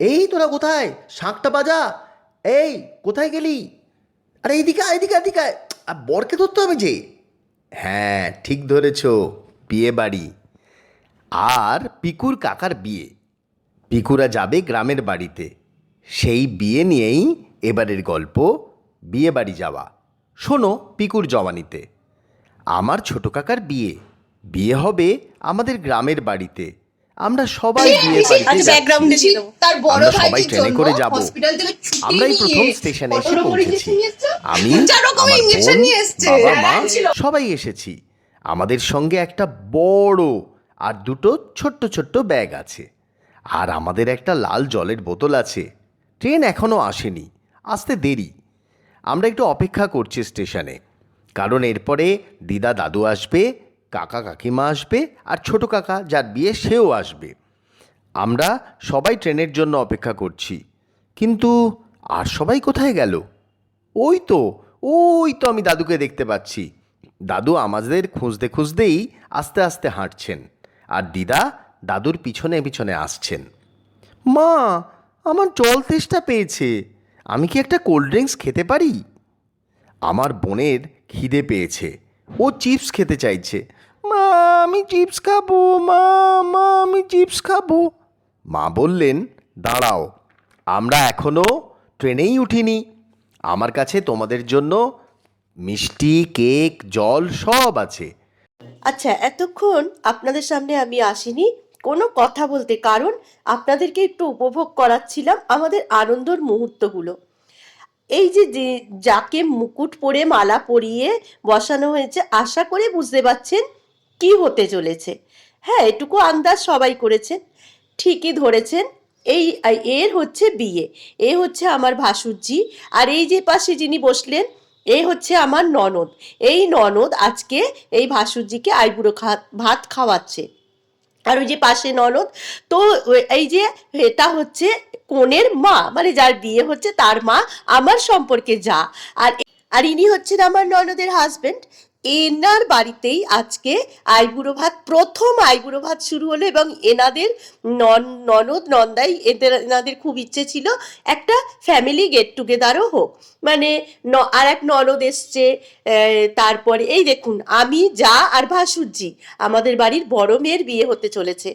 এই তোরা কোথায় শাঁখটা বাজা এই কোথায় গেলি আরে এইদিকে আয়, এদিকে আর বরকে ধরতে হবে যে হ্যাঁ ঠিক ধরেছ বিয়ে বাড়ি আর পিকুর কাকার বিয়ে পিকুরা যাবে গ্রামের বাড়িতে সেই বিয়ে নিয়েই এবারের গল্প বিয়ে বাড়ি যাওয়া শোনো পিকুর জওয়ানিতে আমার ছোট কাকার বিয়ে। বিয়ে হবে আমাদের গ্রামের বাড়িতে। আমরা সবাই বিয়ে বাড়িতে আচ্ছা যাচ্ছি। আমরা সবাই ট্রেনে করে যাব। আমরাই প্রথম স্টেশনে এসে পৌঁছেছি? আমি আমার বোন, বাবা মা হ্যাঁ, সবাই এসেছি। আমাদের সঙ্গে একটা বড় আর দুটো ছোট্ট ছোট্ট ব্যাগ আছে। আর আমাদের একটা লাল জলের বোতল আছে। ট্রেন এখনও আসেনি। আসতে দেরি। আমরা একটু অপেক্ষা করছি স্টেশনে কারণ এরপরে দিদা দাদু আসবে, কাকা কাকিমা আসবে আর ছোট কাকা যার বিয়ে সেও আসবে। আমরা সবাই ট্রেনের জন্য অপেক্ষা করছি। কিন্তু আর সবাই কোথায় গেল? ওই তো ওই তো আমি দাদুকে দেখতে পাচ্ছি। দাদু আমাদের খুঁজতে খুঁজতেই আস্তে আস্তে হাঁটছেন আর দিদা দাদুর পিছনে পিছনে আসছেন। মা, আমার জল তেষ্টা পেয়েছে। আমি কি একটা কোল্ড ড্রিঙ্কস খেতে পারি? আমার বোনের খিদে পেয়েছে। ও চিপস খেতে চাইছে। মা, আমি চিপস খাব, মা মা, আমি চিপস খাব। মা বললেন, দাঁড়াও, আমরা এখনও ট্রেনেই উঠিনি। আমার কাছে তোমাদের জন্য মিষ্টি, কেক, জল সব আছে। আচ্ছা এতক্ষণ আপনাদের সামনে আমি আসিনি। কোনো কথা বলতে, কারণ আপনাদেরকে একটু উপভোগ করাচ্ছিলাম আমাদের আনন্দর মুহূর্তগুলো। এই যে যাকে মুকুট পরে মালা পরিয়ে বসানো হয়েছে, আশা করে বুঝতে পারছেন কি হতে চলেছে। হ্যাঁ এটুকু আন্দাজ সবাই করেছেন ঠিকই ধরেছেন। এই এর হচ্ছে বিয়ে। এ হচ্ছে আমার ভাসুরজি। আর এই যে পাশে যিনি বসলেন এই হচ্ছে আমার ননদ। এই ননদ আজকে এই ভাসুরজিকে আইবুড়ো ভাত খাওয়াচ্ছে। আর ওই যে পাশে ননদ, তো এই যে এটা হচ্ছে কনের মা মানে যার বিয়ে হচ্ছে তার মা আমার সম্পর্কে যা। আর আর ইনি হচ্ছেন আমার ননদের হাজবেন্ড এনার বাড়িতেই আজকে আইবুড়ো ভাত, প্রথম আইবুড়ো ভাত শুরু হলো এবং এনাদের নন, ননদ, নন্দাই এদের, এনাদের খুব ইচ্ছে ছিল একটা ফ্যামিলি গেট টুগেদারও হোক। মানে ন, আর এক ননদ এসছে তারপরে, এই দেখুন, আমি, যা আর ভাসুরজি, আমাদের বাড়ির বড় মেয়ের বিয়ে হতে চলেছে।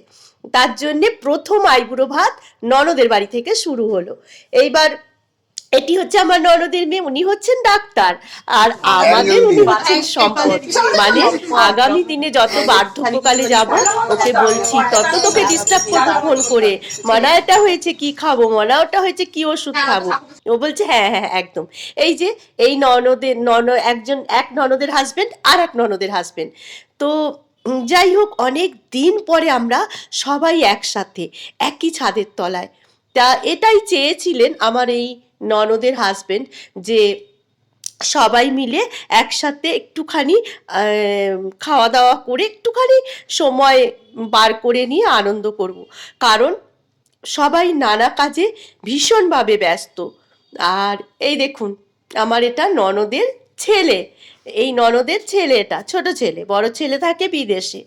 তার জন্যে প্রথম আইবুড়ো ভাত ননদের বাড়ি থেকে শুরু হলো। এইবার এটি হচ্ছে আমার ননদের মেয়ে উনি হচ্ছেন ডাক্তার। আর আমাদের উনি হচ্ছেন সম্পদ। মানে আগামী দিনে যত বার্ধক্যকালে যাব ওকে বলছি তত তোকে ডিস্টার্ব করব ফোন করে। মনা এটা হয়েছে কি খাব মনা ওটা হয়েছে কি ওষুধ খাব। ও বলছে হ্যাঁ হ্যাঁ একদম। এই যে এই ননদের নন একজন এক ননদের হাজবেন্ড আর এক ননদের হাজবেন্ড তো যাই হোক অনেক দিন পরে আমরা সবাই একসাথে একই ছাদের তলায়। তা এটাই চেয়েছিলেন আমার এই ননদের হাজবেন্ড যে সবাই মিলে একসাথে একটুখানি খাওয়া দাওয়া করে একটুখানি সময় বার করে নিয়ে আনন্দ করব। কারণ সবাই নানা কাজে ভীষণভাবে ব্যস্ত। আর এই দেখুন, আমার এটা ননদের ছেলে। এই ননদের ছেলে এটা, ছোট ছেলে, বড় ছেলে থাকে বিদেশে।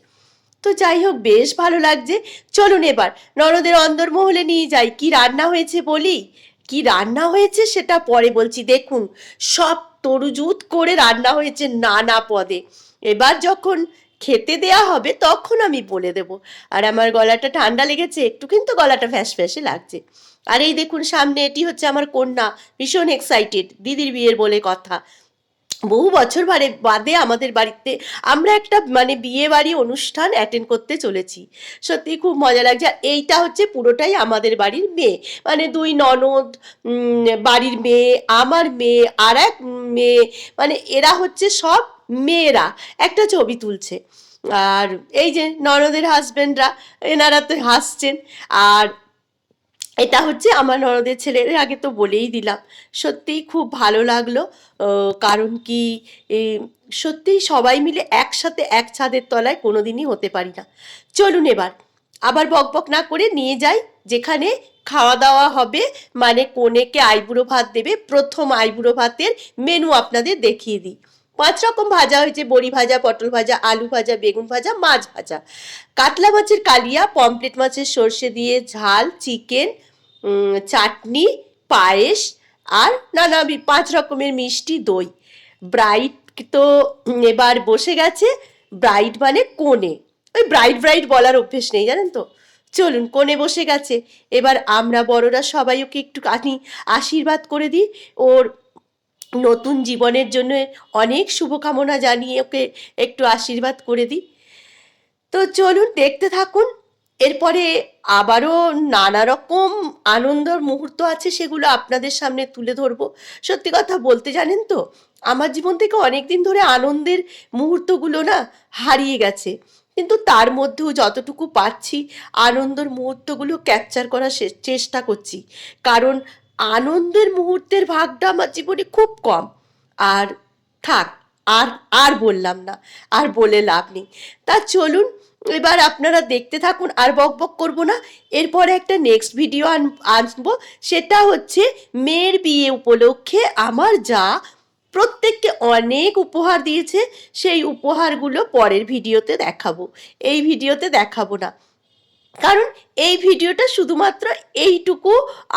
তো যাই হোক, বেশ ভালো লাগছে। চলুন এবার ননদের অন্দরমহলে নিয়ে যাই। কি রান্না হয়েছে বলি? কি রান্না হয়েছে সেটা পরে বলছি। দেখুন, সব তরুজুত করে রান্না হয়েছে নানা পদে। এবার যখন খেতে দেয়া হবে তখন আমি বলে দেব। আর আমার গলাটা ঠান্ডা লেগেছে, একটু কিন্তু গলাটা ফ্যাস ফ্যাসে লাগছে। আর এই দেখুন, সামনে এটি হচ্ছে আমার কন্যা, ভীষণ এক্সাইটেড দিদির বিয়ের বলে কথা। বহু বছর বারে, বাদে আমাদের বাড়িতে আমরা একটা মানে বিয়ে বাড়ি অনুষ্ঠান অ্যাটেন্ড করতে চলেছি। সত্যি খুব মজা লাগছে। আর এইটা হচ্ছে পুরোটাই আমাদের বাড়ির মেয়ে। মানে দুই ননদ বাড়ির মেয়ে, আমার মেয়ে, আর এক মেয়ে। মানে এরা হচ্ছে সব মেয়েরা। একটা ছবি তুলছে। আর এই যে ননদের হাজব্যান্ডরা এনারা তো হাসছেন। আর এটা হচ্ছে আমার ননদের ছেলের আগে তো বলেই দিলাম। সত্যিই খুব ভালো লাগল। কারণ কি সত্যিই সবাই মিলে একসাথে এক ছাদের তলায় কোনোদিনই হতে পারি না। চলুন এবার, আবার বকবক না করে নিয়ে যাই, যেখানে খাওয়া দাওয়া হবে। মানে কনেকে আইবুড়ো ভাত দেবে, প্রথম আইবুড়ো ভাতের মেনু আপনাদের দেখিয়ে দিই। পাঁচ রকম ভাজা হয়েছে, বড়ি ভাজা, পটল ভাজা, আলু ভাজা, বেগুন ভাজা, মাছ ভাজা। কাতলা মাছের কালিয়া পমপ্লেট মাছের সর্ষে দিয়ে ঝাল, চিকেন চাটনি, পায়েস আর নানা পাঁচ রকমের মিষ্টি দই। ব্রাইড তো এবার বসে গেছে ব্রাইড মানে কোণে। ওই ব্রাইড ব্রাইড বলার অভ্যেস নেই, জানেন তো? চলুন, কোণে বসে গেছে। এবার আমরা বড়রা সবাই ওকে একটু কানি আশীর্বাদ করে দিই। ওর নতুন জীবনের জন্য অনেক শুভকামনা জানিয়ে ওকে একটু আশীর্বাদ করে দিই। তো চলুন, দেখতে থাকুন। এরপরে আবারও নানা রকম আনন্দর মুহূর্ত আছে সেগুলো আপনাদের সামনে তুলে ধরবো। সত্যি কথা বলতে জানেন তো, আমার জীবন থেকে অনেক দিন ধরে আনন্দের মুহূর্তগুলো না হারিয়ে গেছে। কিন্তু তার মধ্যেও যতটুকু পাচ্ছি, আনন্দের মুহূর্তগুলো ক্যাপচার করার চেষ্টা করছি। কারণ আনন্দের মুহূর্তের ভাগটা আমার জীবনে খুব কম। আর থাক, আর আর বললাম না, আর বলে লাভ নেই। তা চলুন এবার আপনারা দেখতে থাকুন আর বক বক করব না। এরপরে একটা নেক্সট ভিডিও আন আনব। সেটা হচ্ছে মেয়ের বিয়ে উপলক্ষে আমার যা প্রত্যেককে অনেক উপহার দিয়েছে, সেই উপহারগুলো পরের ভিডিওতে দেখাবো। এই ভিডিওতে দেখাবো না। কারণ এই ভিডিওটা শুধুমাত্র এইটুকু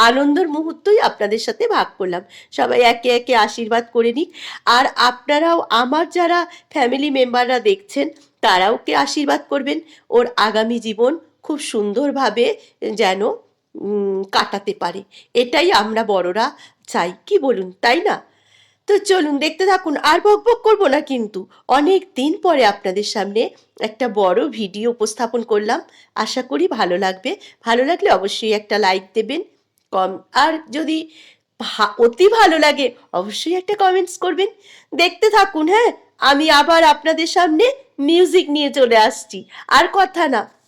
আনন্দের মুহূর্তই আপনাদের সাথে ভাগ করলাম। সবাই একে একে আশীর্বাদ করে নিক। আর আপনারাও, আমার যারা ফ্যামিলি মেম্বাররা দেখছেন তারাও কে আশীর্বাদ করবেন। ওর আগামী জীবন খুব সুন্দরভাবে যেন কাটাতে পারে। এটাই আমরা বড়রা চাই। কি বলুন, তাই না? তো চলুন, দেখতে থাকুন। আর বক বক করব না কিন্তু। অনেক দিন পরে আপনাদের সামনে একটা বড় ভিডিও উপস্থাপন করলাম। আশা করি ভালো লাগবে। ভালো লাগলে অবশ্যই একটা লাইক দেবেন। কম, আর যদি অতি ভালো লাগে। অবশ্যই একটা কমেন্টস করবেন। দেখতে থাকুন হ্যাঁ? আমি আবার আপনাদের সামনে মিউজিক নিয়ে চলে আসছি। আর কথা না।